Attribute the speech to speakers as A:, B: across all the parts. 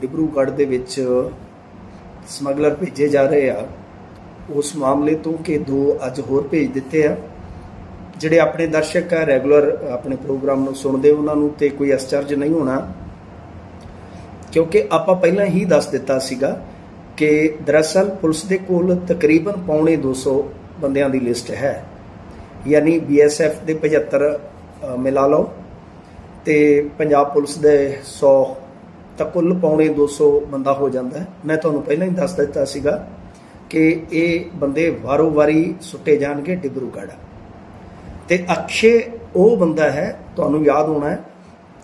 A: ਡਿਬਰੂਗੜ੍ਹ ਦੇ ਵਿੱਚ ਸਮਗਲਰ ਭੇਜੇ ਜਾ ਰਹੇ ਆ। ਉਸ ਮਾਮਲੇ ਤੋਂ ਕਿ ਦੋ ਅੱਜ ਹੋਰ ਭੇਜ ਦਿੱਤੇ ਆ। ਜਿਹੜੇ ਆਪਣੇ ਦਰਸ਼ਕ ਆ, ਰੈਗੂਲਰ ਆਪਣੇ ਪ੍ਰੋਗਰਾਮ ਨੂੰ ਸੁਣਦੇ, ਉਹਨਾਂ ਨੂੰ ਤੇ ਕੋਈ ਅਸਚਰਜ ਨਹੀਂ ਹੋਣਾ। ਕਿਉਂਕਿ ਆਪਾਂ ਪਹਿਲਾਂ ਹੀ ਦੱਸ ਦਿੱਤਾ ਸੀਗਾ ਕਿ ਦਰਅਸਲ ਪੁਲਿਸ ਦੇ ਕੋਲ ਤਕਰੀਬਨ ਪੌਣੇ 200 ਬੰਦਿਆਂ ਦੀ ਲਿਸਟ ਹੈ। ਯਾਨੀ ਬੀਐਸਐਫ ਦੇ 75 ਮਿਲਾ ਲਓ ਤੇ ਪੰਜਾਬ ਪੁਲਿਸ ਦੇ 100 ਤਾਂ ਕੁੱਲ ਪੌਣੇ 200 ਬੰਦਾ ਹੋ ਜਾਂਦਾ ਹੈ। ਮੈਂ ਤੁਹਾਨੂੰ ਪਹਿਲਾਂ ਹੀ ਦੱਸ ਦਿੱਤਾ ਸੀਗਾ ਕਿ ਇਹ ਬੰਦੇ ਵਾਰੋ-ਵਾਰੀ ਸੁੱਟੇ ਜਾਣਗੇ ਡਿਬਰੂਗੜ੍ਹ ਤੇ ਅਕਸ਼ੇ ਉਹ ਬੰਦਾ ਹੈ ਤੁਹਾਨੂੰ ਯਾਦ ਹੋਣਾ ਹੈ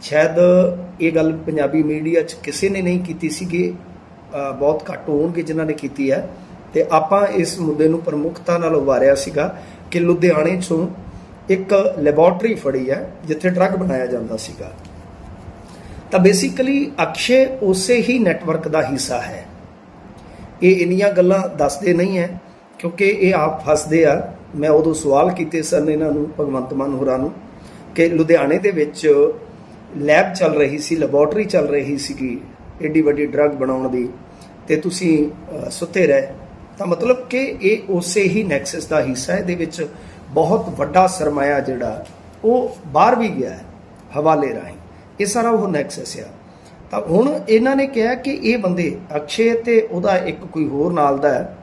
A: ਸ਼ਾਇਦ ਇਹ ਗੱਲ ਪੰਜਾਬੀ ਮੀਡੀਆ 'ਚ ਕਿਸੇ ਨੇ ਨਹੀਂ ਕੀਤੀ ਸੀਗੀ ਅ, ਬਹੁਤ ਘੱਟ ਹੋਣਗੇ ਜਿਨ੍ਹਾਂ ਨੇ ਕੀਤੀ ਹੈ। ਤੇ ਆਪਾਂ ਇਸ ਮੁੱਦੇ ਨੂੰ ਪ੍ਰਮੁੱਖਤਾ ਨਾਲ ਉਭਾਰਿਆ ਸੀਗਾ ਕਿ ਲੁਧਿਆਣੇ 'ਚੋਂ ਇੱਕ ਲੈਬੋਰਟਰੀ ਫੜੀ ਹੈ ਜਿੱਥੇ ਡਰੱਗ ਬਣਾਇਆ ਜਾਂਦਾ ਸੀਗਾ। ਤਾਂ ਬੇਸਿਕਲੀ ਅਕਸ਼ੇ ਉਸੇ ਹੀ ਨੈਟਵਰਕ ਦਾ ਹਿੱਸਾ ਹੈ। ਇਹ ਇੰਨੀਆਂ ਗੱਲਾਂ ਦੱਸਦੇ ਨਹੀਂ ਹੈ, ਕਿਉਂਕਿ ਇਹ ਆਪ ਫਸਦੇ ਆ। ਮੈਂ ਉਦੋਂ ਸਵਾਲ ਕੀਤੇ ਸਨ ਇਹਨਾਂ ਨੂੰ, ਭਗਵੰਤ ਮਾਨ ਹੋਰਾਂ ਨੂੰ, ਕਿ ਲੁਧਿਆਣੇ ਦੇ ਵਿੱਚ ਲੈਬ ਚੱਲ ਰਹੀ ਸੀ ਲੈਬੋਰਟਰੀ ਚੱਲ ਰਹੀ ਸੀਗੀ ਏਡੀ ਵੱਡੀ ਡਰੱਗ ਬਣਾਉਣ ਦੀ, ਤੇ ਤੁਸੀਂ ਸੁੱਤੇ ਰਹੇ। ਤਾਂ ਮਤਲਬ ਕਿ ਇਹ ਉਸੇ ਹੀ ਨੈਕਸਸ ਦਾ ਹਿੱਸਾ ਹੈ, ਇਹਦੇ ਵਿੱਚ ਬਹੁਤ ਵੱਡਾ ਸਰਮਾਇਆ ਜਿਹੜਾ, ਉਹ ਬਾਹਰ ਵੀ ਗਿਆ ਹੈ, ਹਵਾਲੇ ਰਾਹੀਂ। ਇਹ ਸਾਰਾ ਉਹ ਨੈਕਸਸ ਆ। ਤਾਂ ਹੁਣ ਇਹਨਾਂ ਨੇ ਕਿਹਾ ਕਿ ਇਹ ਬੰਦੇ ਅਕਸ਼ੇ ਤੇ ਉਹਦਾ ਇੱਕ ਕੋਈ ਹੋਰ ਨਾਲ ਦਾ ਹੈ।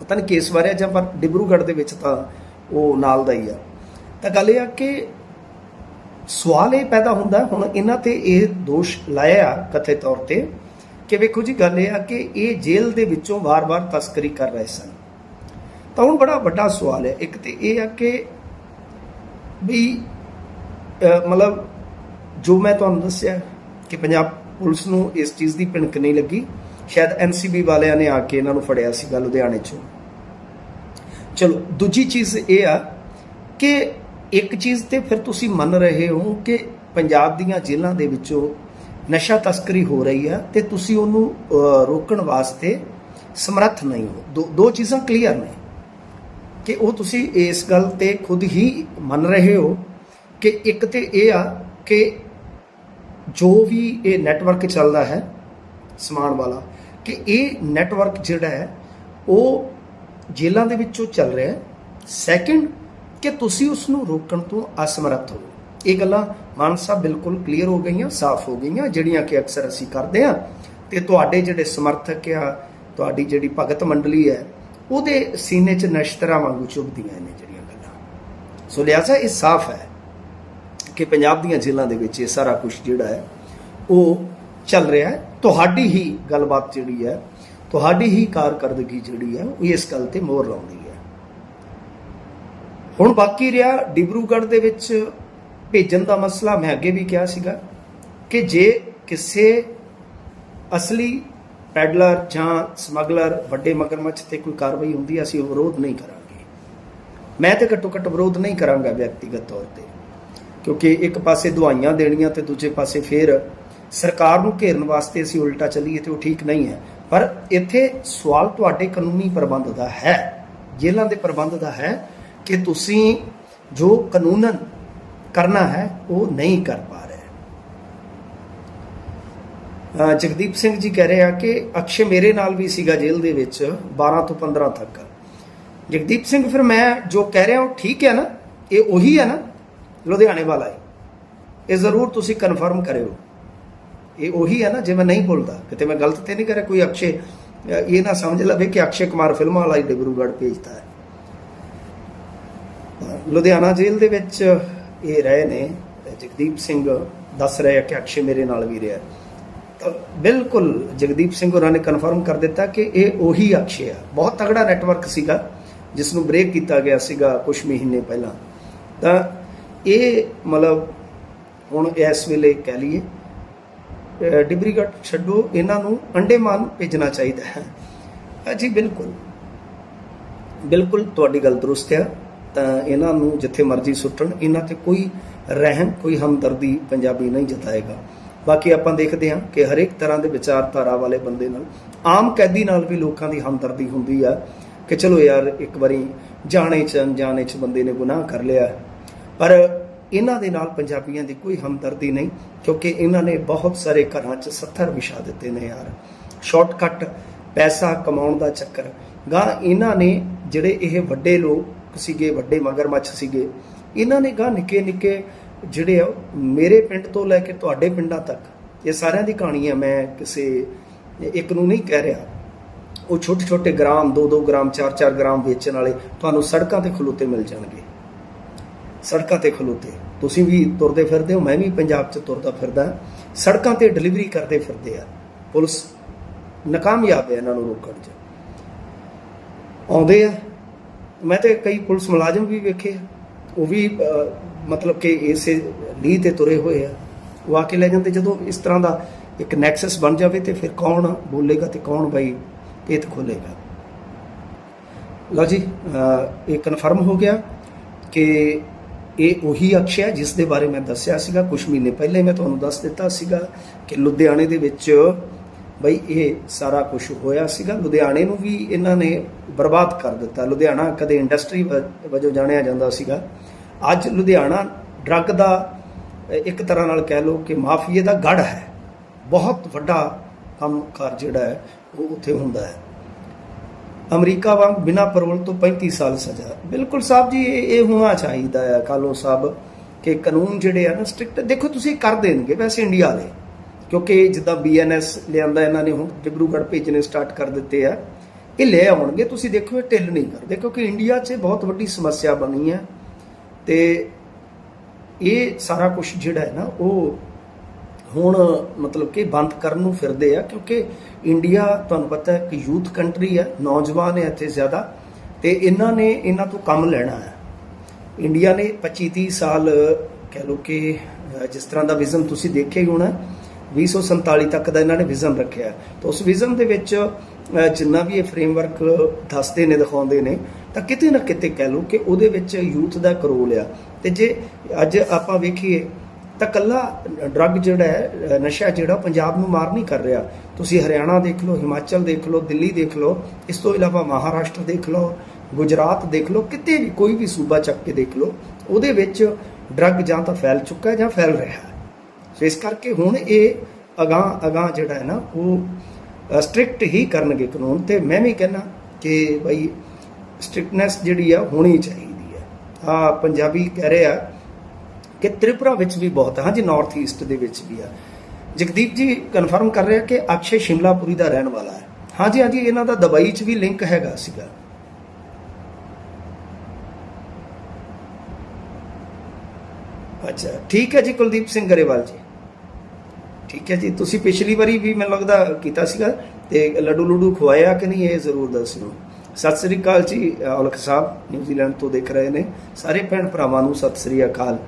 A: ਪਤਾ ਨਹੀਂ ਕੇਸ ਬਾਰੇ ਜਾਂ ਪਰ ਡਿਬਰੂਗੜ੍ਹ ਦੇ ਵਿੱਚ ਤਾਂ ਉਹ ਨਾਲ ਦਾ ਹੀ ਆ। ਤਾਂ ਗੱਲ ਇਹ ਆ ਕਿ ਸਵਾਲ ਇਹ ਪੈਦਾ ਹੁੰਦਾ, ਹੁਣ ਇਹਨਾਂ ਤੇ ਇਹ ਦੋਸ਼ ਲਾਇਆ ਆ ਕਥਿਤ ਤੌਰ ਤੇ ਕਿ ਵੇਖੋ ਜੀ, ਗੱਲ ਇਹ ਆ ਕਿ ਇਹ ਜੇਲ੍ਹ ਦੇ ਵਿੱਚੋਂ ਵਾਰ-ਵਾਰ ਤਸਕਰੀ ਕਰ ਰਹੇ ਸਨ। ਤਾਂ ਹੁਣ ਬੜਾ ਵੱਡਾ ਸਵਾਲ ਹੈ ਇੱਕ ਤੇ ਇਹ ਆ ਕਿ ਵੀ ਮਤਲਬ ਜੋ ਮੈਂ ਤੁਹਾਨੂੰ ਦੱਸਿਆ ਕਿ ਪੰਜਾਬ ਪੁਲਿਸ ਨੂੰ ਇਸ ਚੀਜ਼ ਦੀ ਭਿਣਕ ਨਹੀਂ ਲੱਗੀ, ਸ਼ਾਇਦ ਐਨਸੀਬੀ ਵਾਲਿਆਂ ਨੇ ਆ ਕੇ ਇਹਨਾਂ ਨੂੰ ਫੜਿਆ ਸੀਗਾ ਲੁਧਿਆਣੇ 'ਚੋਂ। ਚਲੋ, ਦੂਜੀ ਚੀਜ਼ ਇਹ ਆ ਕਿ ਇੱਕ ਚੀਜ਼ ਤੇ ਫਿਰ ਤੁਸੀਂ ਮੰਨ ਰਹੇ ਹੋ ਕਿ ਪੰਜਾਬ ਦੀਆਂ ਜੇਲ੍ਹਾਂ ਦੇ ਵਿੱਚੋਂ ਨਸ਼ਾ ਤਸਕਰੀ ਹੋ ਰਹੀ ਆ ਤੇ ਤੁਸੀਂ ਉਹਨੂੰ ਰੋਕਣ ਵਾਸਤੇ ਸਮਰੱਥ ਨਹੀਂ ਹੋ। ਦੋ ਦੋ ਚੀਜ਼ਾਂ ਕਲੀਅਰ ਨੇ ਕਿ ਉਹ ਤੁਸੀਂ ਇਸ ਗੱਲ ਤੇ ਖੁਦ ਹੀ ਮੰਨ ਰਹੇ ਹੋ ਕਿ ਇੱਕ ਤੇ ਇਹ ਆ ਕਿ ਜੋ ਵੀ ਇਹ ਨੈਟਵਰਕ ਚੱਲਦਾ ਹੈ, ਸਮਾਨ ਵਾਲਾ, ਕਿ ਇਹ ਨੈਟਵਰਕ ਜਿਹੜਾ ਹੈ, ਉਹ ਜੇਲ੍ਹਾਂ ਦੇ ਵਿੱਚੋਂ ਚੱਲ ਰਿਹਾ ਹੈ। ਸੈਕਿੰਡ ਕਿ ਤੁਸੀਂ ਉਸ ਨੂੰ ਰੋਕਣ ਤੋਂ ਅਸਮਰੱਥ ਹੋ। ਇਹ ਗੱਲਾਂ ਮਾਨ ਸਾਹਿਬ ਬਿਲਕੁਲ ਕਲੀਅਰ ਹੋ ਗਈਆਂ, ਸਾਫ਼ ਹੋ ਗਈਆਂ, ਜਿਹੜੀਆਂ ਕਿ ਅਕਸਰ ਅਸੀਂ ਕਰਦੇ ਆ ਤੇ ਤੁਹਾਡੇ ਜਿਹੜੇ ਸਮਰਥਕ ਆ, ਤੁਹਾਡੀ ਜਿਹੜੀ ਭਗਤ ਮੰਡਲੀ ਹੈ, ਉਹਦੇ ਸੀਨੇ 'ਚ ਨਸ਼ਤਰਾ ਵਾਂਗੂ ਚੁਭਦੀਆਂ ਨੇ ਜਿਹੜੀਆਂ ਗੱਲਾਂ। ਸੋ ਲਿਆਜ਼ਾ ਇਹ ਸਾਫ਼ ਹੈ। ਕਿ ਪੰਜਾਬ ਦੀਆਂ ਜੇਲ੍ਹਾਂ ਦੇ ਵਿੱਚ ਇਹ ਸਾਰਾ ਕੁਝ ਜਿਹੜਾ ਹੈ, ਉਹ ਚੱਲ ਰਿਹਾ ਹੈ। ਤੁਹਾਡੀ ਹੀ ਗੱਲਬਾਤ ਜਿਹੜੀ ਹੈ, ਤੁਹਾਡੀ ਹੀ ਕਾਰਕਰਦਗੀ ਜਿਹੜੀ ਹੈ, ਉਹ ਇਸ ਗੱਲ ਤੇ ਮੋਹਰ ਲਾਉਂਦੀ ਹੈ। ਹੁਣ ਬਾਕੀ ਰਿਹਾ ਡਿਬਰੂਗੜ੍ਹ ਦੇ ਵਿੱਚ ਭੇਜਣ ਦਾ ਮਸਲਾ, ਮੈਂ ਅੱਗੇ ਵੀ ਕਿਹਾ ਸੀਗਾ ਕਿ ਜੇ ਕਿਸੇ ਅਸਲੀ ਪੈਡਲਰ ਜਾਂ ਸਮਗਲਰ ਵੱਡੇ ਮਗਰਮੱਛ ਤੇ ਕੋਈ ਕਾਰਵਾਈ ਹੁੰਦੀ ਅਸੀਂ ਉਹ ਵਿਰੋਧ ਨਹੀਂ ਕਰਾਂਗੇ। ਮੈਂ ਤੇ ਘੱਟੋ ਘੱਟ ਵਿਰੋਧ ਨਹੀਂ ਕਰਾਂਗਾ ਵਿਅਕਤੀਗਤ ਤੌਰ ਤੇ। ਕਿਉਂਕਿ ਇੱਕ ਪਾਸੇ ਦਵਾਈਆਂ ਦੇਣੀਆਂ ਤੇ ਦੂਜੇ ਪਾਸੇ ਫੇਰ ਸਰਕਾਰ ਨੂੰ ਘੇਰਨ ਵਾਸਤੇ ਅਸੀਂ ਉਲਟਾ ਚੱਲੀਏ ਤੇ ਉਹ ਠੀਕ ਨਹੀਂ ਹੈ। ਪਰ ਇੱਥੇ ਸਵਾਲ ਤੁਹਾਡੇ ਕਾਨੂੰਨੀ ਪ੍ਰਬੰਧ ਦਾ ਹੈ। ਜੇਲ੍ਹਾਂ ਦੇ ਪ੍ਰਬੰਧ ਦਾ ਹੈ ਕਿ ਤੁਸੀਂ ਜੋ ਕਾਨੂੰਨਨ ਕਰਨਾ ਹੈ, ਉਹ ਨਹੀਂ ਕਰ ਪਾ ਰਹੇ। ਜਗਦੀਪ ਸਿੰਘ ਜੀ ਕਹਿ ਰਹੇ ਆ ਕਿ ਅਕਸ਼ੇ ਮੇਰੇ ਨਾਲ ਵੀ ਸੀਗਾ ਜੇਲ੍ਹ ਦੇ ਵਿੱਚ 12 ਤੋਂ 15 ਤੱਕ। ਜਗਦੀਪ ਸਿੰਘ, ਫਿਰ ਮੈਂ ਜੋ ਕਹਿ ਰਿਹਾ ਉਹ ਠੀਕ ਹੈ ਨਾ? ਇਹ ਉਹੀ ਹੈ ਨਾ? ਲੁਧਿਆਣੇ ਵਾਲਾ ਹੈ ਇਹ ਜ਼ਰੂਰ ਤੁਸੀਂ ਕਨਫਰਮ ਕਰਿਓ। ਇਹ ਉਹੀ ਹੈ ਨਾ, ਜੇ ਮੈਂ ਨਹੀਂ ਬੋਲਦਾ ਕਿਤੇ ਮੈਂ ਗਲਤ ਤੇ ਨਹੀਂ ਕਰਿਆ, ਕੋਈ ਅਕਸ਼ੇ, ਇਹ ਨਾ ਸਮਝ ਲਵੇ ਕਿ ਅਕਸ਼ੇ ਕੁਮਾਰ ਫਿਲਮਾਂ ਵਾਲਾ ਹੀ ਡਿਬਰੂਗੜ੍ਹ ਭੇਜਦਾ ਹੈ। ਲੁਧਿਆਣਾ ਜੇਲ੍ਹ ਦੇ ਵਿੱਚ ਇਹ ਰਹੇ ਨੇ, ਜਗਦੀਪ ਸਿੰਘ ਦੱਸ ਰਹੇ ਆ ਕਿ ਅਕਸ਼ੇ ਮੇਰੇ ਨਾਲ ਵੀ ਰਿਹਾ ਤਾਂ ਬਿਲਕੁਲ ਜਗਦੀਪ ਸਿੰਘ ਹੋਰਾਂ ਨੇ ਕਨਫਰਮ ਕਰ ਦਿੱਤਾ ਕਿ ਇਹ ਉਹੀ ਅਕਸ਼ੇ ਆ। ਬਹੁਤ ਤਗੜਾ ਨੈਟਵਰਕ ਸੀਗਾ, ਜਿਸ ਨੂੰ ਬ੍ਰੇਕ ਕੀਤਾ ਗਿਆ ਸੀਗਾ ਕੁਝ ਮਹੀਨੇ ਪਹਿਲਾਂ। ਤਾਂ ਇਹ ਮਤਲਬ ਹੁਣ ਇਸ ਵੇਲੇ ਕਹਿ ਲਈਏ, ਅਹ ਡਿਬਰੀਗੜ੍ਹ ਛੱਡੋ, ਇਹਨਾਂ ਨੂੰ ਅੰਡੇਮਾਨ ਭੇਜਣਾ ਚਾਹੀਦਾ ਹੈ। ਅ ਜੀ ਬਿਲਕੁਲ। ਬਿਲਕੁਲ ਤੁਹਾਡੀ ਗੱਲ ਦਰੁਸਤ ਹੈ ਤਾਂ ਇਹਨਾਂ ਨੂੰ ਜਿੱਥੇ ਮਰਜ਼ੀ ਸੁੱਟਣ, ਇਹਨਾਂ ਤੇ ਕੋਈ ਰਹਿਮ, ਕੋਈ ਹਮਦਰਦੀ ਪੰਜਾਬੀ ਨਹੀਂ ਜਤਾਏਗਾ। ਬਾਕੀ ਆਪਾਂ ਦੇਖਦੇ ਹਾਂ ਕਿ ਹਰੇਕ ਤਰ੍ਹਾਂ ਦੇ ਵਿਚਾਰਧਾਰਾ ਵਾਲੇ ਬੰਦੇ ਨਾਲ, ਆਮ ਕੈਦੀ ਨਾਲ ਵੀ ਲੋਕਾਂ ਦੀ ਹਮਦਰਦੀ ਹੁੰਦੀ ਆ ਕਿ ਚਲੋ ਯਾਰ ਇੱਕ ਵਾਰੀ ਜਾਣੇ ਚ ਅਣਜਾਣੇ ਚ ਬੰਦੇ ਨੇ ਗੁਨਾਹ ਕਰ ਲਿਆ ਪਰ ਇਹਨਾਂ ਦੇ ਨਾਲ ਪੰਜਾਬੀਆਂ ਦੀ ਕੋਈ ਹਮਦਰਦੀ ਨਹੀਂ, ਕਿਉਂਕਿ ਇਹਨਾਂ ਨੇ ਬਹੁਤ ਸਾਰੇ ਘਰਾਂ 'ਚ ਸੱਥਰ ਵਿਛਾ ਦਿੱਤੇ ਨੇ ਯਾਰ। ਸ਼ਾਰਟਕਟ ਪੈਸਾ ਕਮਾਉਣ ਦਾ ਚੱਕਰ। ਗਾਂ ਇਹਨਾਂ ਨੇ ਜਿਹੜੇ ਇਹ ਵੱਡੇ ਲੋਕ ਸੀਗੇ, ਵੱਡੇ ਮਗਰਮੱਛ ਸੀਗੇ, ਇਹਨਾਂ ਨੇ ਗਾਂ ਨਿੱਕੇ ਨਿੱਕੇ ਜਿਹੜੇ ਆ, ਮੇਰੇ ਪਿੰਡ ਤੋਂ ਲੈ ਕੇ ਤੁਹਾਡੇ ਪਿੰਡਾਂ ਤੱਕ, ਇਹ ਸਾਰਿਆਂ ਦੀ ਕਹਾਣੀ ਹੈ ਮੈਂ ਕਿਸੇ, ਇੱਕ ਨੂੰ ਨਹੀਂ ਕਹਿ ਰਿਹਾ। ਉਹ ਛੋਟੇ ਛੋਟੇ ਗ੍ਰਾਮ 2-2 ਗ੍ਰਾਮ 4-4 ਗ੍ਰਾਮ ਵੇਚਣ ਵਾਲੇ ਤੁਹਾਨੂੰ ਸੜਕਾਂ ਤੇ ਖਲੋਤੇ ਮਿਲ ਜਾਣਗੇ। ਸੜਕਾਂ ਤੇ ਖਲੋਤੇ। ਤੁਸੀਂ ਵੀ ਤੁਰਦੇ ਫਿਰਦੇ ਹੋ, ਮੈਂ ਵੀ ਪੰਜਾਬ 'ਚ ਤੁਰਦਾ ਫਿਰਦਾ। ਸੜਕਾਂ ਤੇ ਡਿਲੀਵਰੀ ਕਰਦੇ ਫਿਰਦੇ ਆ। ਪੁਲਿਸ ਨਾਕਾਮਯਾਬ ਹੈ ਇਹਨਾਂ ਨੂੰ ਰੋਕਣ 'ਚ। ਆਉਂਦੇ ਆ। ਮੈਂ ਤੇ ਕਈ ਪੁਲਿਸ ਮੁਲਾਜ਼ਮ ਵੀ ਵੇਖੇ ਉਹ ਵੀ ਮਤਲਬ ਕਿ ਇਸੇ ਲੀਹ ਤੇ ਤੁਰੇ ਹੋਏ ਆ। ਉਹ ਆ ਕੇ ਲੈ ਜਾਂਦੇ। ਜਦੋਂ ਇਸ ਤਰ੍ਹਾਂ ਦਾ ਇੱਕ ਨੈਕਸਸ ਬਣ ਜਾਵੇ ਤੇ ਫਿਰ ਕੌਣ ਬੋਲੇਗਾ ਤੇ ਕੌਣ ਬਾਈ ਪੇਤ ਖੋਲੇਗਾ। ਲਓ ਜੀ ਇਹ ਕਨਫਰਮ ਹੋ ਗਿਆ ਕਿ ਇਹ ਉਹੀ ਅਕਸ਼ ਹੈ ਜਿਸ ਦੇ ਬਾਰੇ ਮੈਂ ਦੱਸਿਆ ਸੀਗਾ ਕੁਝ ਮਹੀਨੇ ਪਹਿਲੇ ਮੈਂ ਤੁਹਾਨੂੰ ਦੱਸ ਦਿੱਤਾ ਸੀਗਾ ਕਿ ਲੁਧਿਆਣੇ ਦੇ ਵਿੱਚ ਬਈ ਇਹ ਸਾਰਾ ਕੁਝ ਹੋਇਆ ਸੀਗਾ। ਲੁਧਿਆਣੇ ਨੂੰ ਵੀ ਇਹਨਾਂ ਨੇ ਬਰਬਾਦ ਕਰ ਦਿੱਤਾ। ਲੁਧਿਆਣਾ ਕਦੇ ਇੰਡਸਟਰੀ ਵਜੋਂ ਜਾਣਿਆ ਜਾਂਦਾ ਸੀਗਾ। ਅੱਜ ਲੁਧਿਆਣਾ ਡਰੱਗ ਦਾ ਇੱਕ ਤਰ੍ਹਾਂ ਨਾਲ ਕਹਿ ਲਓ ਕਿ ਮਾਫੀਏ ਦਾ ਗੜ ਹੈ। ਬਹੁਤ ਵੱਡਾ ਕੰਮ ਕੰਮਕਾਰ ਜਿਹੜਾ ਹੈ, ਉਹ ਉੱਥੇ ਹੁੰਦਾ ਹੈ। ਅਮਰੀਕਾ ਵਾਂਗ ਬਿਨਾ ਪਰੋਲ ਤੋਂ 35 ਸਾਲ ਸਜ਼ਾ। ਬਿਲਕੁਲ ਸਾਹਿਬ ਜੀ, ਇਹ ਹੋਣਾ ਚਾਹੀਦਾ ਆ ਕਾਲੋ ਸਾਹਿਬ, ਕਿ ਕਾਨੂੰਨ ਜਿਹੜੇ ਆ ਨਾ ਸਟ੍ਰਿਕਟ, ਦੇਖੋ ਤੁਸੀਂ ਕਰ ਦੇਣਗੇ ਵੈਸੇ ਇੰਡੀਆ ਵਾਲੇ, ਕਿਉਂਕਿ ਜਿੱਦਾਂ ਬੀਐਨਐਸ ਲਿਆਂਦਾ ਇਹਨਾਂ ਨੇ ਹੁਣ, ਡਿਬਰੂਗੜ੍ਹ ਭੇਜਣੇ ਸਟਾਰਟ ਕਰ ਦਿੱਤੇ ਆ। ਇਹ ਲੈ ਆਉਣਗੇ, ਤੁਸੀਂ ਦੇਖੋ ਇਹ ਢਿੱਲ ਨਹੀਂ ਕਰਦੇ, ਕਿਉਂਕਿ ਇੰਡੀਆ 'ਚ ਬਹੁਤ ਵੱਡੀ ਸਮੱਸਿਆ ਬਣੀ ਹੈ ਤੇ ਇਹ ਸਾਰਾ ਕੁਝ ਜਿਹੜਾ ਹੈ ਨਾ, ਉਹ ਹੁਣ ਮਤਲਬ ਕਿ ਬੰਦ ਕਰਨ ਨੂੰ ਫਿਰਦੇ ਆ, ਕਿਉਂਕਿ ਇੰਡੀਆ ਤੁਹਾਨੂੰ ਪਤਾ ਹੈ ਕਿ ਯੂਥ ਕੰਟਰੀ ਹੈ ਨੌਜਵਾਨ ਹੈ ਇੱਥੇ ਜ਼ਿਆਦਾ, ਤੇ ਇਹਨਾਂ ਨੇ ਇਹਨਾਂ ਤੋਂ ਕੰਮ ਲੈਣਾ ਹੈ ਇੰਡੀਆ ਨੇ 25 30 ਸਾਲ ਕਹਿ ਲਓ ਕਿ ਜਿਸ ਤਰ੍ਹਾਂ ਦਾ ਵਿਜ਼ਨ ਤੁਸੀਂ ਦੇਖਿਆ ਹੀ ਹੋਣਾ 2047 ਤੱਕ ਦਾ ਇਹਨਾਂ ਨੇ ਵਿਜ਼ਨ ਰੱਖਿਆ। ਤਾਂ ਉਸ ਵਿਜ਼ਨ ਦੇ ਵਿੱਚ ਜਿੰਨਾ ਵੀ ਇਹ ਫਰੇਮਵਰਕ ਦੱਸਦੇ ਨੇ, ਦਿਖਾਉਂਦੇ ਨੇ, ਤਾਂ ਕਿਤੇ ਨਾ ਕਿਤੇ ਕਹਿ ਲਓ ਕਿ ਉਹਦੇ ਵਿੱਚ ਯੂਥ ਦਾ ਇੱਕ ਰੋਲ ਆ। ਤੇ ਜੇ ਅੱਜ ਆਪਾਂ ਵੇਖੀਏ ਤਾਂ ਕੱਲਾ ਡਰੱਗ ਜਿਹੜਾ ਹੈ ਨਸ਼ਾ ਜਿਹੜਾ ਪੰਜਾਬ ਨੂੰ ਮਾਰ ਨਹੀਂ ਕਰ ਰਿਹਾ। ਤੁਸੀਂ ਹਰਿਆਣਾ ਦੇਖ ਲਓ, ਹਿਮਾਚਲ ਦੇਖ ਲਓ, ਦਿੱਲੀ ਦੇਖ ਲਓ, ਇਸ ਤੋਂ ਇਲਾਵਾ ਮਹਾਰਾਸ਼ਟਰ ਦੇਖ ਲਓ, ਗੁਜਰਾਤ ਦੇਖ ਲਓ, ਕਿਤੇ ਵੀ ਕੋਈ ਵੀ ਸੂਬਾ ਚੱਕ ਕੇ ਦੇਖ ਲਓ, ਉਹਦੇ ਵਿੱਚ ਡਰੱਗ ਜਾਂ ਤਾਂ ਫੈਲ ਚੁੱਕਾ ਹੈ ਜਾਂ ਫੈਲ ਰਿਹਾ ਹੈ। ਸੋ ਇਸ ਕਰਕੇ ਹੁਣ ਇਹ ਅਗਾਂ ਅਗਾਂ ਜਿਹੜਾ ਹੈ ਨਾ, ਉਹ ਸਟ੍ਰਿਕਟ ਹੀ ਕਰਨਗੇ ਕਾਨੂੰਨ ਤੇ ਮੈਂ ਵੀ ਕਹਿੰਦਾ ਕਿ ਬਈ ਸਟ੍ਰਿਕਟਨੈਸ ਜਿਹੜੀ ਆ ਹੋਣੀ ਚਾਹੀਦੀ ਹੈ। ਆ ਪੰਜਾਬੀ ਕਹਿ ਰਿਹਾ ਕਿ ਤ੍ਰਿਪੁਰਾ ਵਿੱਚ ਵੀ ਬਹੁਤ ਹੈ, ਹਾਂਜੀ ਨਾਰਥ ਈਸਟ ਦੇ ਵਿੱਚ ਵੀ ਆ ਜਗਦੀਪ ਜੀ ਕਨਫਰਮ ਕਰ ਰਿਹਾ ਕਿ ਅਕਸ਼ੇ ਸ਼ਿਮਲਾਪੁਰੀ ਦਾ ਰਹਿਣ ਵਾਲਾ ਹੈ। ਹਾਂਜੀ ਹਾਂਜੀ, ਇਹਨਾਂ ਦਾ ਦੁਬਈ 'ਚ ਵੀ ਲਿੰਕ ਹੈਗਾ ਸੀਗਾ। ਅੱਛਾ, ਠੀਕ ਹੈ ਜੀ, ਕੁਲਦੀਪ ਸਿੰਘ ਗਰੇਵਾਲ ਜੀ। ਠੀਕ ਹੈ ਜੀ, ਤੁਸੀਂ ਪਿਛਲੀ ਵਾਰੀ ਵੀ ਮੈਨੂੰ ਲੱਗਦਾ ਕੀਤਾ ਸੀਗਾ ਤੇ ਲੱਡੂ ਲੁੱਡੂ ਖਵਾਇਆ ਕਿ ਨਹੀਂ, ਇਹ ਜ਼ਰੂਰ ਦੱਸਿਓ ਸਤਿ ਸ੍ਰੀ ਅਕਾਲ ਜੀ, ਔਲਖ ਸਾਹਿਬ, ਨਿਊਜ਼ੀਲੈਂਡ ਤੋਂ ਦੇਖ ਰਹੇ ਨੇ। ਸਾਰੇ ਭੈਣ ਭਰਾਵਾਂ ਨੂੰ ਸਤਿ ਸ੍ਰੀ ਅਕਾਲ।